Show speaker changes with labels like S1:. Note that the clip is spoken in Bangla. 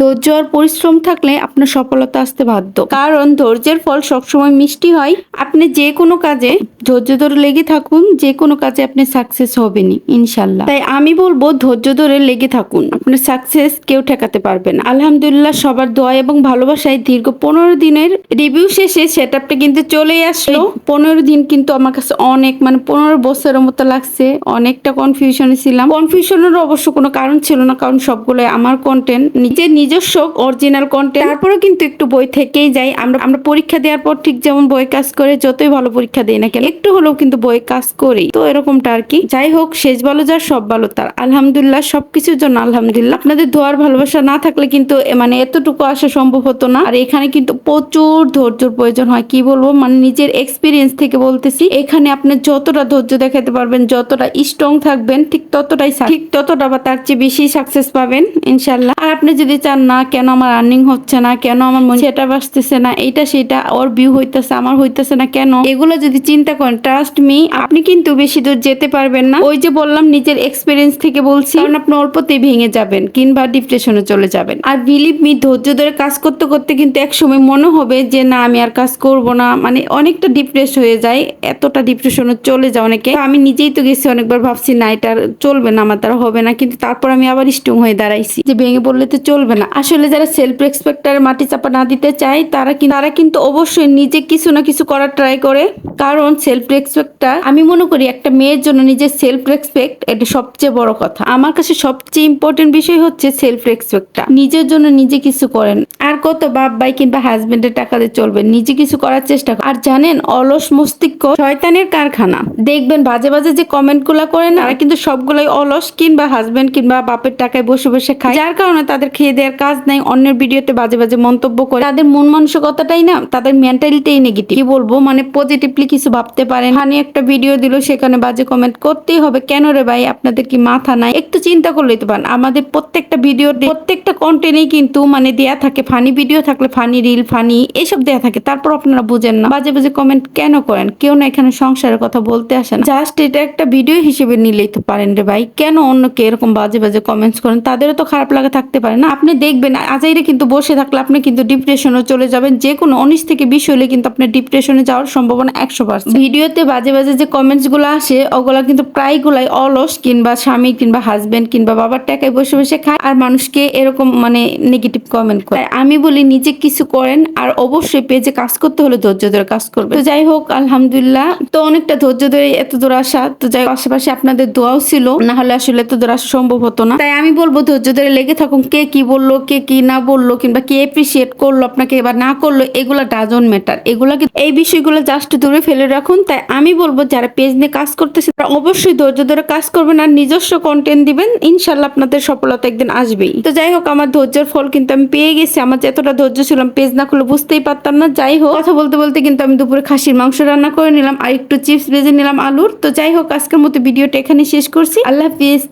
S1: ধৈর্য আর পরিশ্রম থাকলে আপনার সফলতা আসতে বাধ্য। কারণ ধৈর্যের ফল সবসময় মিষ্টি হয়। আপনি যে কোনো কাজে ধৈর্য ধরে লেগে থাকুন যে কোনো কাজে আপনি সাকসেস হবেনই ইনশাল্লাহ। তাই আমি বলব ধৈর্য ধরে লেগে থাকুন। আপনার সাকসেস কেউ ঠেকাতে পারবে না। আলহামদুলিল্লাহ সবার দোয়া এবং ভালোবাসায় দীর্ঘ পনেরো দিনের রিভিউ শেষে সেট আপটা কিন্তু চলে আসলো। পনেরো দিন কিন্তু আমার কাছে অনেক মানে পনেরো বছরের মতো লাগছে। অনেকটা কনফিউশনে ছিলাম। কনফিউশনের অবশ্য কোনো কারণ ছিল না কারণ সবগুলো আমার কন্টেন্ট নিজের নিজস্ব অরিজিনাল কন্টেন্ট তারপরেও কিন্তু একটু বই থেকেই যাই। আমরা আমরা পরীক্ষা দেওয়ার পর ঠিক যেমন বই কাজ করে যতই ভালো পরীক্ষা দেই না কেন একটু হলেও কিন্তু বই কাজ করি তো এরকমটা আর কি। যাই হোক, শেষ ভালো যার, সব ভালো তার। আলহামদুলিল্লাহ, সবকিছুর জন্য আলহামদুলিল্লাহ। আপনাদের দোয়ার ভালোবাসা না থাকলে কিন্তু মানে এতটুকু আসা সম্ভব হতো না। আর এখানে কিন্তু প্রচুর ধৈর্যর প্রয়োজন হয়, কি বলব? মানে নিজের এক্সপিরিয়েন্স থেকে বলতেছি। এখানে আপনি যতটা ধৈর্য দেখাতে পারবেন, যতটা স্ট্রং থাকবেন, ঠিক ততটাই ঠিক ততটা বা তার চেয়ে বেশি সাকসেস পাবেন ইনশাল্লাহ আর আপনি যদি চান না, কেন আমার আর্নিং হচ্ছে না, কেন আমার মনে সেটা বাসতেছে না, এইটা সেটা, ওর ভিউ হইতেছে, আমার হইতেছে না, কেন? এগুলো যদি চিন্তা করেন ট্রাস্ট মি আপনি কিন্তু বেশি দূর যেতে পারবেন না। ওই যে বললাম, নিজের এক্সপিরিয়েন্স থেকে বলছি। কারণ আপনি অল্পতেই ভেঙে যাবেন কিংবা ডিপ্রেশনে চলে যাবেন। আর বিলিভ মি ধৈর্য ধরে কাজ করতে করতে কিন্তু এক সময় মনে হবে যে, না, আমি আর কাজ করব না। মানে অনেকটা ডিপ্রেস হয়ে যায়, এতটা ডিপ্রেশনে চলে যায় অনেকে। আমি নিজেই তো গেছি, অনেকবার ভাবছি, না, এটা চলবে না, আমার দ্বারা হবে না। কিন্তু তারপর আমি আবার স্ট্রং হয়ে দাঁড়াইছি যে, ভেঙে পড়লে তো চলবে না। আসলে যারা সেলফ রেসপেক্টার মাটি চাপা না দিতে চায়, তারা কিন্তু তারা কিন্তু অবশ্যই নিজে কিছু না কিছু করার ট্রাই করে। কারণ সেলফ রেসপেক্টটা আমি মনে করি একটা মেয়ের জন্য নিজের সেলফ রেসপেক্ট এটা সবচেয়ে বড় কথা। আমার কাছে সবচেয়ে ইম্পর্টেন্ট বিষয় হচ্ছে সেলফ রেসপেক্টটা নিজের জন্য নিজে কিছু করেন। আর কত বাপ, ভাই কিংবা হাজবেন্ডের টাকা দিয়ে চলবেন, নিজে কিছু করার চেষ্টা। আর জানেন, অলস মস্তিষ্ক শয়তানের কারখানা। দেখবেন বাজে বাজে যে কমেন্টগুলা করেন তারা কিন্তু সবগুলাই অলস কিংবা হাজবেন্ড কিংবা বাপের টাকায় বসে বসে খায়। যার কারণে তাদের খেয়ে দেওয়ার কাজ নাই, অন্যের ভিডিওতে বাজে বাজে মন্তব্য করে। তাদের মন মানসিকতাটাই না, তাদের মেন্টালিটাই নেগেটিভ কি বলব? মানে পজিটিভলি কিছু ভাবতে পারেন। হানি একটা ভিডিও দিল, সেখানে বাজে কমেন্ট করতেই হবে। কেন রে ভাই? আপনাদের কি মাথা নাই? একটু চিন্তা করলেই তো পারেন। আমাদের প্রত্যেকটা ভিডিও প্রত্যেকটা কন্টেন্টই কিন্তু মানে দেয়া থাকে। ফানি ভিডিও থাকলে ফানি রিল ফানি এসব দেয়া থাকে। তারপর আপনারা বুঝেন না। বাজে বাজে কমেন্ট কেন করেন? কেউ না এখানে সংসারের কথা বলতে আসেন জাস্ট এটা একটা ভিডিও হিসেবে নিলেই তো পারেন রে ভাই। কেন অন্যকে এরকম বাজে বাজে কমেন্টস করেন? তাদেরও তো খারাপ লাগা থাকতে পারে না। আপনি দেখবেন, আজাইরে কিন্তু বসে থাকলে আপনি কিন্তু ডিপ্রেশনে চলে যাবেন। যে কোনো উনিশ থেকে বিশ হলে কিন্তু আপনি ডিপ্রেশনে যাওয়ার সম্ভাবনা একশো পার্সেন্ট ভিডিওতে বাজে বাজে যে কমেন্টসগুলো আসে ওগুলা কিন্তু প্রায়গুলাই অলস কিংবা স্বামী কিংবা হাজবেন্ড কিংবা বাবার টাকায় বসে বসে খায় আর মানুষকে এরকম মানে নেগেটিভ কমেন্ট করে। আমি বলি নিজে কিছু করেন আর অবশ্যই পেজে কাজ করতে হলে ধৈর্য ধরে কাজ করবে তো যাই হোক আলহামদুলিল্লাহ তো অনেকটা ধৈর্য ধরে এত দূর আসা তো যাই হোক, আশেপাশে আপনাদের দোয়াও ছিল না হলে আসলে এত দূর আসা সম্ভব হতো না। তাই আমি বলব ধৈর্য ধরে লেগে থাকুন কে কি বলল কে কি না বলল কিংবা কে এপ্রিসিয়েট করল আপনাকে এবার না করল এগুলা ডাজন ম্যাটার এগুলা এই বিষয়গুলো জাস্ট দূরে ফেলে রাখুন তাই আমি বলব, যারা পেজ নিয়ে কাজ করতেছে, তারা অবশ্যই ধৈর্য ধরে কাজ করবেন আর নিজস্ব কন্টেন্ট দিবেন। ইনশাল্লাহ আপনাদের সফলতা একদিন আসবেই। তো যাই হোক, আমার ধৈর্যের ফল কিন্তু আমি পেয়ে গেছি। আমার এতটা ধৈর্য ছিলাম পেজ না খুলে বুঝতেই পারতাম না। যাই হোক, কথা বলতে বলতে কিন্তু আমি দুপুরে খাসির মাংস রান্না করে নিলাম আর একটু চিপস ভেজে নিলাম আলুর। তো যাই হোক, আজকের মতো ভিডিওটা এখানে শেষ করছি। আল্লাহ হাফিজ